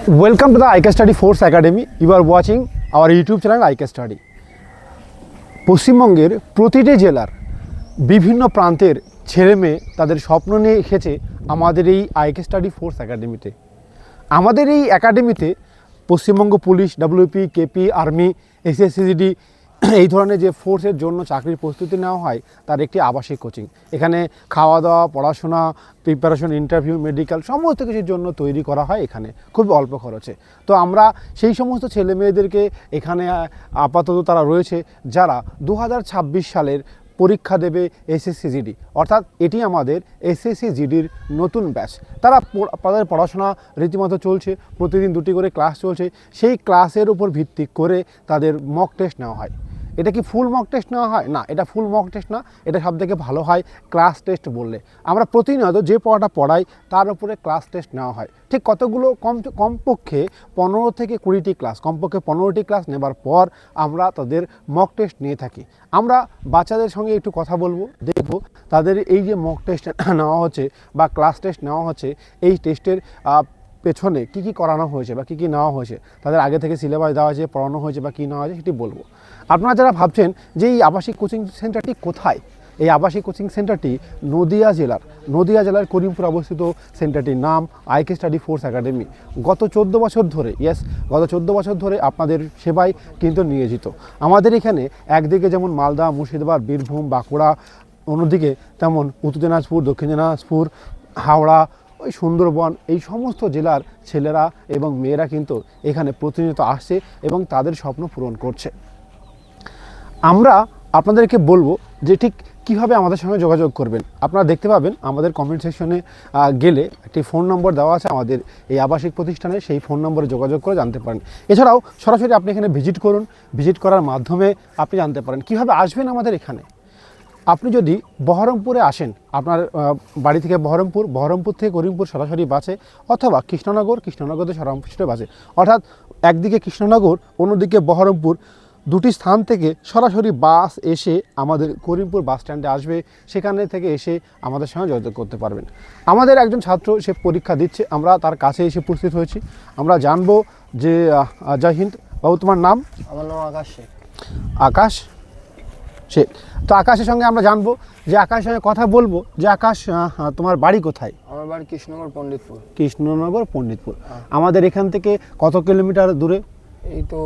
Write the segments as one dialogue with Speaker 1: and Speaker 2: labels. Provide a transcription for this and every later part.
Speaker 1: Welcome to the ICA study force Academy. You are watching our YouTube channel ICA Study. পশ্চিমবঙ্গের প্রতিটি জেলার বিভিন্ন প্রান্তের ছেলে মেয়ে তাদের স্বপ্ন নিয়ে এসেছে আমাদের এই আইকে স্টাডি ফোর্স একাডেমিতে আমাদের এই একাডেমিতে Paschimbanga police WP KP army SSC GD এই ধরনের যে ফোর্সের জন্য চাকরির প্রস্তুতি নেওয়া হয়, তার একটি আবাসিক কোচিং এখানে খাওয়া দাওয়া পড়াশোনা প্রিপারেশন ইন্টারভিউ মেডিকেল সমস্ত কিছুর জন্য তৈরি করা হয় এখানে, খুব অল্প খরচে। তো আমরা সেই সমস্ত ছেলে মেয়েদেরকে এখানে আপাতত তারা রয়েছে, যারা দু হাজার ছাব্বিশ সালের পরীক্ষা দেবে এসএসসি জিডি অর্থাৎ এটি আমাদের এসএসসি জিডির নতুন ব্যাচ তারা তাদের পড়াশোনা রীতিমতো চলছে, প্রতিদিন দুটি করে ক্লাস চলছে। সেই ক্লাসের উপর ভিত্তি করে তাদের মক টেস্ট নেওয়া হয়। এটা কি ফুল মক টেস্ট নেওয়া হয়? না, এটা ফুল মক টেস্ট না, এটা সব থেকে ভালো হয় ক্লাস টেস্ট বললে। আমরা প্রতিনিয়ত যে পড়াটা পড়াই, তার উপরে ক্লাস টেস্ট নেওয়া হয়। ঠিক কতগুলো কম, কমপক্ষে পনেরো থেকে কুড়িটি ক্লাস কমপক্ষে পনেরোটি ক্লাস নেবার পর আমরা তাদের মক টেস্ট নিয়ে থাকি। আমরা বাচ্চাদের সঙ্গে একটু কথা বলব, দেখব তাদের এই যে মক টেস্ট নেওয়া হচ্ছে বা ক্লাস টেস্ট নেওয়া হচ্ছে, এই টেস্টের পেছনে কি কি করানো হয়েছে বা কি কি নেওয়া হয়েছে, তাদের আগে থেকে সিলেবাস দেওয়া হয়েছে পড়ানো হয়েছে বা কী নেওয়া হয়েছে সেটি বলব। আপনারা যারা ভাবছেন যে এই আবাসিক কোচিং সেন্টারটি কোথায়, এই আবাসিক কোচিং সেন্টারটি নদিয়া জেলার নদিয়া জেলার করিমপুর অবস্থিত সেন্টারটির নাম আইকে স্টাডি ফোর্স একাডেমি গত চোদ্দ বছর ধরে ইয়েস গত চোদ্দ বছর ধরে আপনাদের সেবায় কিন্তু নিয়োজিত। আমাদের এখানে একদিকে যেমন মালদা, মুর্শিদাবাদ, বীরভূম, বাঁকুড়া, অন্যদিকে তেমন উত্তর দিনাজপুর, দক্ষিণ দিনাজপুর, হাওড়া ওই সুন্দরবন, এই সমস্ত জেলার ছেলেরা এবং মেয়েরা কিন্তু এখানে প্রতিনিয়ত আসছে এবং তাদের স্বপ্ন পূরণ করছে। আমরা আপনাদেরকে বলব যে ঠিক কীভাবে আমাদের সঙ্গে যোগাযোগ করবেন। আপনারা দেখতে পাবেন আমাদের কমেন্ট সেকশনে গেলে একটি ফোন নম্বর দেওয়া আছে আমাদের এই আবাসিক প্রতিষ্ঠানে, সেই ফোন নম্বরে যোগাযোগ করে জানতে পারেন। এছাড়াও সরাসরি আপনি এখানে ভিজিট করুন। ভিজিট করার মাধ্যমে আপনি জানতে পারেন কীভাবে আসবেন আমাদের এখানে। আপনি যদি বহরমপুরে আসেন আপনার বাড়ি থেকে বহরমপুর বহরমপুর থেকে করিমপুর সরাসরি বাসে অথবা কৃষ্ণনগর কৃষ্ণনগর থেকে সরাসরি বাসে। অর্থাৎ একদিকে কৃষ্ণনগর অন্যদিকে বহরমপুর দুটি স্থান থেকে সরাসরি বাস এসে আমাদের করিমপুর বাস স্ট্যান্ডে আসবে। সেখানে থেকে এসে আমাদের সঙ্গে যোগাযোগ করতে পারবেন। আমাদের একজন ছাত্র সে পরীক্ষা দিচ্ছে। আমরা তার কাছে এসে উপস্থিত হয়েছি। আমরা জানব যে জয় হিন্দ। বাবু তোমার নাম?
Speaker 2: আমার নাম আকাশ শেখ।
Speaker 1: আকাশ সে তো আকাশের সঙ্গে আমরা জানব যে আকাশের সঙ্গে কথা বলব যে আকাশ তোমার বাড়ি কোথায়?
Speaker 2: আমার বাড়ি কৃষ্ণনগর পণ্ডিতপুর।
Speaker 1: কৃষ্ণনগর পণ্ডিতপুর। আমাদের এখান থেকে কত কিলোমিটার দূরে?
Speaker 2: এই তো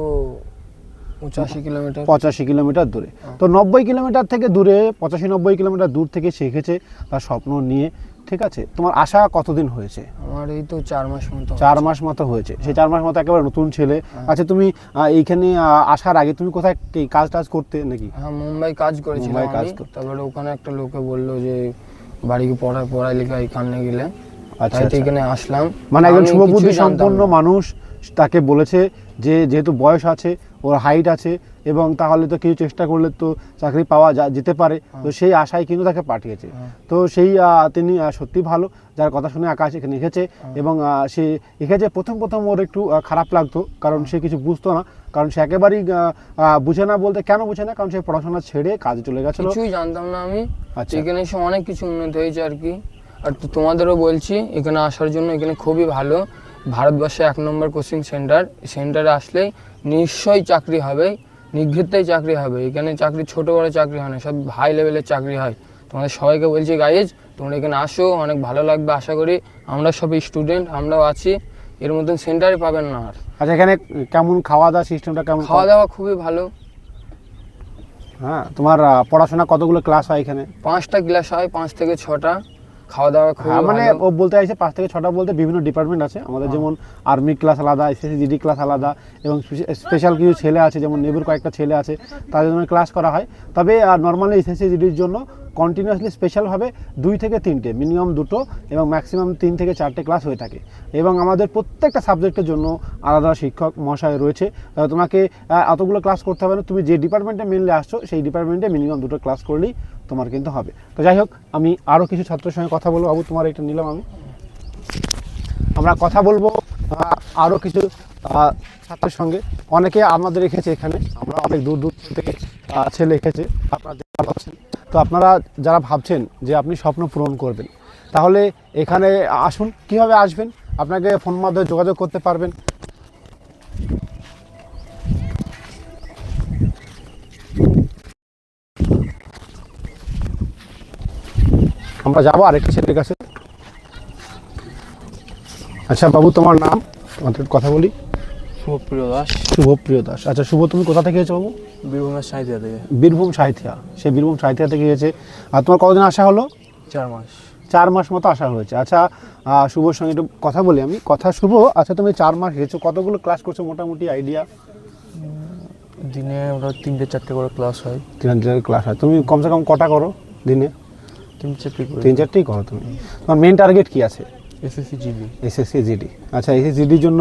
Speaker 2: পঁচাশি কিলোমিটার।
Speaker 1: পঁচাশি কিলোমিটার দূরে। তো নব্বই কিলোমিটার থেকে দূরে পঁচাশি নব্বই কিলোমিটার দূর থেকে শিখেছে তার স্বপ্ন নিয়ে ঠিক আছে? তোমার আশা কতদিন হয়েছে?
Speaker 2: আমার এই তো চার মাস মতো
Speaker 1: চার মাস মতো হয়েছে। সেই চার মাস মতো একেবারে নতুন ছেলে। আচ্ছা তুমি এইখানে আসার আগে তুমি কোথায় কাজ টাজ করতে নাকি?
Speaker 2: হ্যাঁ মুম্বাই কাজ করেছিলাম
Speaker 1: মুম্বাই কাজ করতে।
Speaker 2: তারপরে ওখানে একটা লোকে বলল যে বাড়িকে পড়ায় পড়াই লেখা এখানে গেলে?
Speaker 1: আচ্ছা, আচ্ছা।
Speaker 2: এখানে আসলাম।
Speaker 1: মানে একজন শুভবুদ্ধি সম্পন্ন মানুষ তাকে বলেছে যে যেহেতু বয়স আছে ওর হাইট আছে এবং তাহলে তো কিছু চেষ্টা করলে তো চাকরি পাওয়া যা- যেতে পারে। তো সেই আশায় কিন্তু তাকে পাঠিয়েছে।
Speaker 2: হ্যাঁ।
Speaker 1: তো সেই তিনি সত্যি ভালো। যার কথা শুনে আকাশ এখানে এসেছে এবং সে এসেছে প্রথম প্রথম ওর একটু খারাপ লাগতো কারণ সে কিছু বুঝতো না। কারণ সে একেবারেই বুঝে না বলতে কেন বুঝে না? কারণ সে পড়াশোনা ছেড়ে কাজে চলে গেছিল।
Speaker 2: কিছুই জানতাম না আমি।
Speaker 1: আচ্ছা।
Speaker 2: এখানে এসে অনেক কিছু উন্নতি হয়েছে আর কি। আর তো তোমাদেরও বলছি এখানে আসার জন্য এখানে খুবই ভালো। ভারতবর্ষে এক নম্বর কোচিং সেন্টার। সেন্টারে আসলেই নিশ্চয়ই চাকরি হবে। নিঘৃতেই চাকরি হবে। এখানে চাকরি ছোট বড় চাকরি হয় না সব হাই লেভেলের চাকরি হয়। তোমাদের সবাইকে বলছি গাইজ তোমরা এখানে আসো অনেক ভালো লাগবে আশা করি আমরা সবই স্টুডেন্ট আমরাও আছি। এর মতন সেন্টারে পাবেন না আর।
Speaker 1: আচ্ছা এখানে কেমন খাওয়া দাওয়া সিস্টেমটা কেমন?
Speaker 2: খাওয়া দাওয়া খুবই ভালো।
Speaker 1: হ্যাঁ তোমার পড়াশোনা কতগুলো ক্লাস হয় এখানে?
Speaker 2: পাঁচটা ক্লাস হয় পাঁচ থেকে ছটা। খাওয়া দাওয়া
Speaker 1: হ্যাঁ মানে ও বলতে চাইছে পাঁচ থেকে ছটা বলতে বিভিন্ন ডিপার্টমেন্ট আছে। আমাদের যেমন আর্মি ক্লাস আলাদা এসএসসি জিডি ক্লাস আলাদা এবং স্পেশাল কিছু ছেলে আছে যেমন নেভির কয়েকটা ছেলে আছে তাদের জন্য ক্লাস করা হয়। তবে নর্মালি এসএসসি জিডির জন্য কন্টিনিউয়াসলি স্পেশালভাবে দুই থেকে তিনটে মিনিমাম দুটো এবং ম্যাক্সিমাম তিন থেকে চারটে ক্লাস হয়ে থাকে। এবং আমাদের প্রত্যেকটা সাবজেক্টের জন্য আলাদা শিক্ষক মহাশয় রয়েছে। তোমাকে আহ, অতগুলো ক্লাস করতে হবে না। তুমি যে ডিপার্টমেন্টে মেনলি আসছো সেই ডিপার্টমেন্টে মিনিমাম দুটো ক্লাস করলেই তোমার কিন্তু হবে। তো যাই হোক, আমি আরও কিছু ছাত্রের সঙ্গে কথা বলব। বাবু, তোমার এটা নিলাম আমি। আমরা কথা বলব আরও কিছু ছাত্রের সঙ্গে। অনেকে আমাদের রেখেছে এখানে। আমরা অনেক দূর দূর থেকে ছেলে রেখেছে আপনারা দেখতে পাচ্ছেন। তো আপনারা যারা ভাবছেন যে আপনি স্বপ্ন পূরণ করবেন, তাহলে এখানে আসুন। কীভাবে আসবেন? আপনাকে ফোন মাধ্যমে যোগাযোগ করতে পারবেন। আমরা যাব আরেকটি ছেলের কাছে। আচ্ছা বাবু তোমার নাম? তোমাদের কথা বলি।
Speaker 3: শুভপ্রিয় দাস।
Speaker 1: শুভপ্রিয় দাস। আচ্ছা শুভ তুমি কোথা থেকে এসেছ বাবু?
Speaker 3: বীরভূমের সাহিত্যা থেকে।
Speaker 1: বীরভূম সাহিত্যা সে বীরভূম সাহিত্যা থেকে গিয়েছে আর তোমার কতদিন আসা হলো?
Speaker 3: চার মাস।
Speaker 1: চার মাস মতো আসা হয়েছে। আচ্ছা শুভর সঙ্গে একটু কথা বলি আমি। কথা শুভ। আচ্ছা তুমি চার মাস গেছো কতগুলো ক্লাস করছ মোটামুটি? আইডিয়া
Speaker 3: দিনে আমরা তিনটে চারটে করে ক্লাস হয়।
Speaker 1: তিন হাজার ক্লাস হয়। তুমি কমসে কম কটা করো দিনে?
Speaker 3: তিন চারটে
Speaker 1: তিন চারটেই করো তুমি। তোমার মেন টার্গেট কি আছে?
Speaker 3: এসএসসি জিবি
Speaker 1: এসএসসি জিডি আচ্ছা এসএসসি জিডির জন্য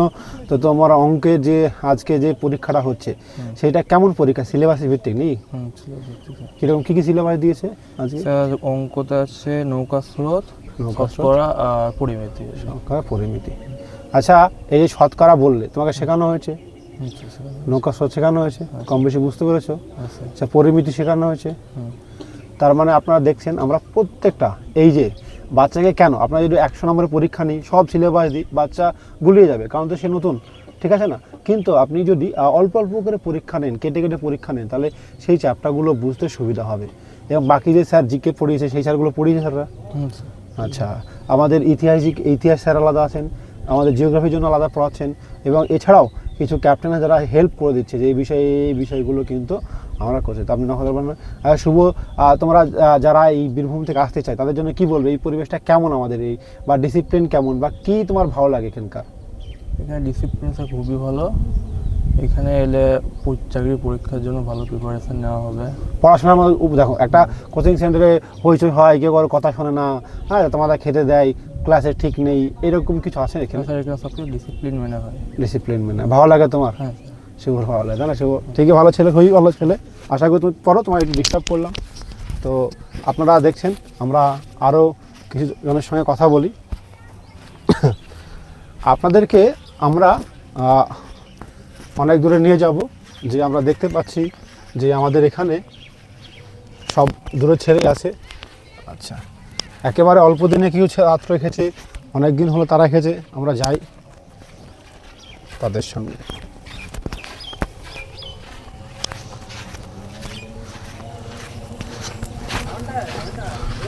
Speaker 1: তো তোমার অঙ্কের যে আজকে যে পরীক্ষাটা হচ্ছে সেটা কেমন পরীক্ষা? সিলেবাসের ভিত্তিক নেই। কীরকম কী কী সিলেবাস দিয়েছে আজকে?
Speaker 3: স্যার অঙ্কতে আছে নৌকা স্রোত
Speaker 1: নৌকা।
Speaker 3: শতকরা আর পরিমিতি।
Speaker 1: সংখ্যা পরিমিতি। আচ্ছা এই যে শতকরা বললে তোমাকে শেখানো হয়েছে। নৌকা স্রোত শেখানো হয়েছে? কম বেশি বুঝতে পেরেছ? আচ্ছা পরিমিতি শেখানো হয়েছে। তার মানে আপনারা দেখছেন আমরা প্রত্যেকটা এই যে বাচ্চাকে কেন? আপনারা যদি একশো নম্বরের পরীক্ষা নিই সব সিলেবাস দিই বাচ্চা গুলিয়ে যাবে কারণ তো সে নতুন ঠিক আছে না? কিন্তু আপনি যদি অল্প অল্প করে পরীক্ষা নেন কেটে কেটে পরীক্ষা নেন তাহলে সেই চ্যাপ্টারগুলো বুঝতে সুবিধা হবে। এবং বাকি যে স্যার জিকে পড়িয়েছে সেই স্যারগুলো পড়িয়েছে স্যাররা
Speaker 3: স্যার।
Speaker 1: আচ্ছা আমাদের ইতিহাস ইতিহাস স্যার আলাদা আছেন আমাদের জিওগ্রাফির জন্য আলাদা পড়াচ্ছেন এবং এছাড়াও কিছু ক্যাপ্টেনের যারা হেল্প করে দিচ্ছে যে এই বিষয়ে এই বিষয়গুলো কিন্তু আমরা করছি। তো আপনি নকল পারবেন আর শুভ তোমরা যারা এই বীরভূম থেকে আসতে চায় তাদের জন্য কি বলবে? এই পরিবেশটা কেমন আমাদের এই? বা ডিসিপ্লিন কেমন? বা কি তোমার ভালো লাগে এখানকার?
Speaker 3: এখানে ডিসিপ্লিন স্যার খুবই ভালো। এখানে এলে চাকরির পরীক্ষার জন্য ভালো প্রিপারেশন নেওয়া হবে।
Speaker 1: পড়াশোনার মধ্যে দেখো একটা কোচিং সেন্টারে হইচই হয় কেউ কারও কথা শোনে না হ্যাঁ তোমাদের খেতে দেয় ক্লাসে ঠিক নেই এরকম কিছু আছে এখানে?
Speaker 3: স্যার এখানে সবকিছু ডিসিপ্লিন মেনে হয়।
Speaker 1: ডিসিপ্লিন মেনে। ভালো লাগে তোমার?
Speaker 3: হ্যাঁ
Speaker 1: শিবর ভালো লাগে তাই না শিবর ঠিকই ভালো ছেলে খুবই ভালো ছেলে। আশা করি তুমি পড়ো তোমার একটু ডিস্টার্ব করলাম। তো আপনারা দেখছেন আমরা আরও কিছু জনের সঙ্গে কথা বলি। আপনাদেরকে আমরা অনেক দূরে নিয়ে যাব যে আমরা দেখতে পাচ্ছি যে আমাদের এখানে সব দূরে ছেলে আছে আচ্ছা। একেবারে অল্প দিনে কিছু ছে- ছাত্র এসেছে অনেক দিন হলো তারা এসেছে আমরা যাই। তাদের সঙ্গে।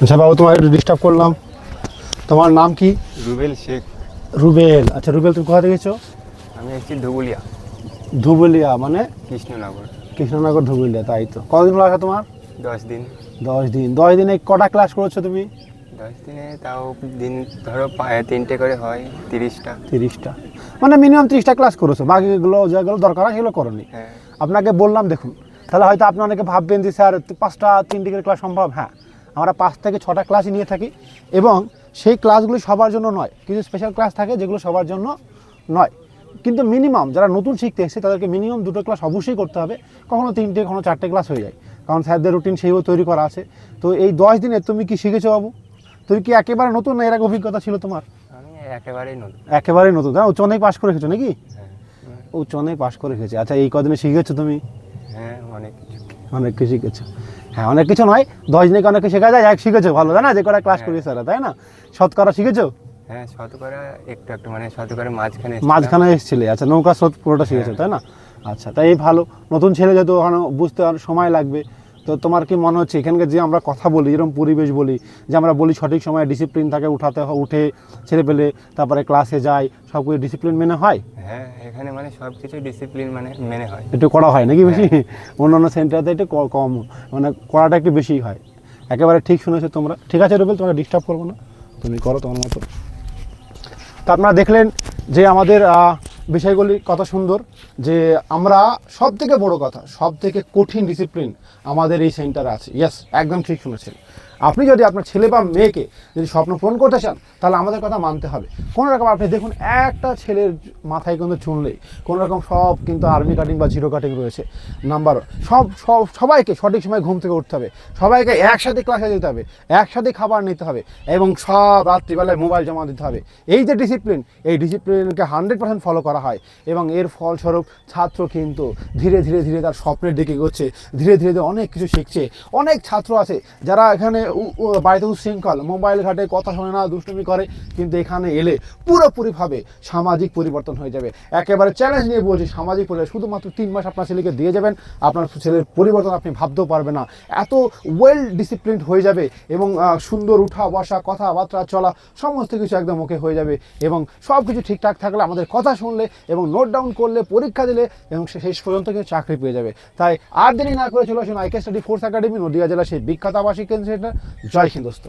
Speaker 1: আচ্ছা বাবু তোমার একটু ডিস্টার্ব করলাম। তোমার নাম কি?
Speaker 4: রুবেল শেখ।
Speaker 1: রুবেল। আচ্ছা রুবেল তুমি কোথা থেকে গেছো
Speaker 4: আমি এসেছি ধুবুলিয়া।
Speaker 1: ধুবুলিয়া মানে?
Speaker 4: কৃষ্ণনগর।
Speaker 1: কৃষ্ণনগর ধুবুলিয়া তাই তো। কতদিন হলো আসা তোমার?
Speaker 4: দশ দিন।
Speaker 1: দশ দিন। দশ দিনে কটা ক্লাস করেছ তুমি?
Speaker 4: দশ দিনে তাও দিন ধরো তিনটে করে হয় তিরিশটা।
Speaker 1: তিরিশটা। মানে মিনিমাম তিরিশটা ক্লাস করেছ। বাকিগুলো যেগুলো দরকার হয় সেগুলো করনি।
Speaker 4: হ্যাঁ।
Speaker 1: আপনাকে বললাম দেখুন। তাহলে হয়তো আপনি অনেকে ভাববেন যে স্যার পাঁচটা তিনটে করে ক্লাস সম্ভব? হ্যাঁ। আমরা পাঁচ থেকে ছটা ক্লাসই নিয়ে থাকি এবং সেই ক্লাসগুলি সবার জন্য নয়। কিছু স্পেশাল ক্লাস থাকে যেগুলো সবার জন্য নয়। কিন্তু মিনিমাম যারা নতুন শিখতে এসেছে তাদেরকে মিনিমাম দুটো ক্লাস অবশ্যই করতে হবে। কখনো তিনটে কখনো চারটে ক্লাস হয়ে যায়। কারণ স্যারদের রুটিন সেইভাবে তৈরি করা আছে। তো এই দশ দিনে তুমি কি শিখেছো বাবু? তুমি কি একেবারে নতুন না এর আগে অভিজ্ঞতা ছিল তোমার?
Speaker 4: একেবারেই নতুন।
Speaker 1: একেবারেই নতুন। তাই উচ্চ মাধ্যমিক পাশ করে রেখেছো নাকি?
Speaker 4: হ্যাঁ।
Speaker 1: উচ্চ মাধ্যমিক পাশ করে রেখেছে। আচ্ছা এই কদিনে শিখেছো তুমি?
Speaker 4: হ্যাঁ অনেক কিছু।
Speaker 1: অনেক কিছু শিখেছো। হ্যাঁ অনেক কিছু নয় দশ দিনে অনেক কিছু শেখা যায় এক শিখেছো ভালো তাই না যে কটা ক্লাস করি স্যার তাই না? শতকরা শিখেছো?
Speaker 4: হ্যাঁ শতকরা একটু একটু মানে শতকরা মাঝখানে
Speaker 1: মাঝখানে এসেছিলে আচ্ছা নৌকা স্রোত পুরোটা শিখেছো তাই না? আচ্ছা তাই ভালো নতুন ছেলে যেহেতু ওখানে বুঝতে সময় লাগবে তো তোমার কি মনে হচ্ছে এখানকার যে আমরা কথা বলি এরকম পরিবেশ বলি যে আমরা বলি সঠিক সময়ে ডিসিপ্লিন থাকে উঠাতে হয় উঠে ছেড়ে পেলে তারপরে ক্লাসে যায় সব কিছু ডিসিপ্লিন মেনে হয়?
Speaker 4: হ্যাঁ এখানে মানে সব কিছু ডিসিপ্লিন মানে মেনে হয়।
Speaker 1: একটু করা হয় নাকি বেশি? অন্যান্য সেন্টারতে একটু কম মানে করাটা একটু বেশি হয়। একেবারে ঠিক শুনেছো তোমরা? ঠিক আছে রুবেল তোমাকে ডিস্টার্ব করব না। তুমি করো তোমার মতো। তা আপনারা দেখলেন যে আমাদের বিষয়গুলি কথা সুন্দর যে আমরা সব থেকে বড় কথা সব থেকে কঠিন ডিসিপ্লিন আমাদের এই সেন্টারে আছে। ইয়াস একদম ঠিক শুনেছেন। আপনি যদি আপনার ছেলে বা মেয়েকে যদি স্বপ্ন পূরণ করতে চান, তাহলে আমাদের কথা মানতে হবে। কোনো রকম আপনি দেখুন, একটা ছেলের মাথায় কিন্তু চুনলেই কোনো রকম সব কিন্তু আর্মি কাটিং বা জিরো কাটিং রয়েছে। নাম্বার সব সব, সবাইকে সঠিক সময় ঘুম থেকে উঠতে হবে। সবাইকে একসাথে ক্লাসে যেতে হবে, একসাথে খাবার নিতে হবে এবং সব রাত্রিবেলায় মোবাইল জমা দিতে হবে। এই যে ডিসিপ্লিন এই ডিসিপ্লিনকে হান্ড্রেড পার্সেন্ট ফলো করা হয় এবং এর ফলস্বরূপ ছাত্র কিন্তু ধীরে ধীরে ধীরে তার স্বপ্নের দিকে এগোচ্ছে। ধীরে ধীরে ধীরে অনেক কিছু শিখছে। অনেক ছাত্র আছে যারা এখানে বাড়িতে উচ্ছৃঙ্খল। মোবাইল ঘাটে কথা শোনে না, দুষ্টুমি করে, কিন্তু এখানে এলে পুরোপুরিভাবে সামাজিক পরিবর্তন হয়ে যাবে। একেবারে চ্যালেঞ্জ নিয়ে বলছি, সামাজিক পরিবর্তন, শুধুমাত্র তিন মাস আপনার ছেলেকে দিয়ে যাবেন, আপনার ছেলের পরিবর্তন আপনি ভাবতেও পারবেন না। এত ওয়েল ডিসিপ্লিন হয়ে যাবে এবং সুন্দর উঠা, বসা, কথাবার্তা চলা, সমস্ত কিছু একদম ওকে হয়ে যাবে এবং সব কিছু ঠিকঠাক থাকলে, আমাদের কথা শুনলে এবং নোট ডাউন করলে, পরীক্ষা দিলে এবং শেষ পর্যন্ত কেউ চাকরি পেয়ে যাবে। তাই আর দেরি না করে চলে আসুন IK study force academy Nadia জেলা সেই বিখ্যাত আবাসিক কেন্দ্র জয় হিন্দোস্ত